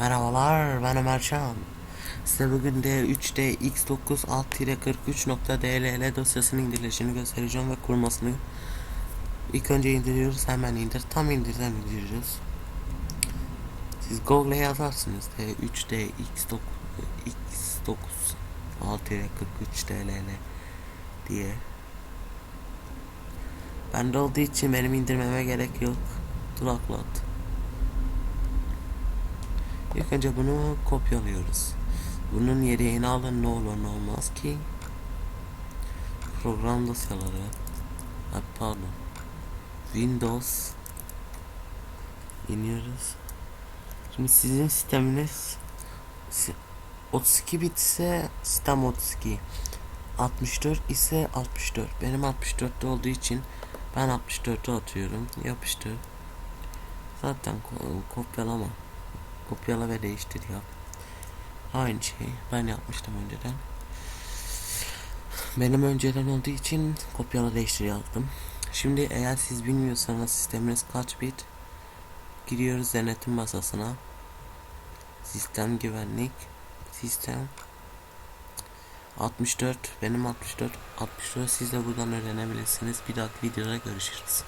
Merhabalar ben Ömer Çam. Size bugün D3'de X9 alt-43.dll dosyasının indirilişini göstereceğim ve kurmasını. İlk önce indiriyoruz hemen indir. Tam indirden indiriyoruz. Siz Google'e yazarsınız D3'de X9 X9 alt-43.dll diye. Bende olduğu için benim indirmeme gerek yok. Duraklat. İlk önce bunu kopyalıyoruz. Bunun yedeğini alın ne olur ne olmaz ki? Program dosyaları. Ay, pardon. Windows. İniyoruz. Şimdi sizin sisteminiz si- 32 bit ise sistem 32 64 ise 64 benim 64'te olduğu için ben 64'e atıyorum. Yapıştır zaten ko- kopyalama kopyala ve değiştir yap. Aynı şey ben yapmıştım önceden. Benim önceden olduğu için kopyala değiştir yaptım. Şimdi eğer siz bilmiyorsanız sisteminiz kaç bit giriyoruz denetim masasına. Sistem güvenlik sistem 64 benim 64 64 siz de buradan öğrenebilirsiniz. Bir dahaki videoda görüşürüz.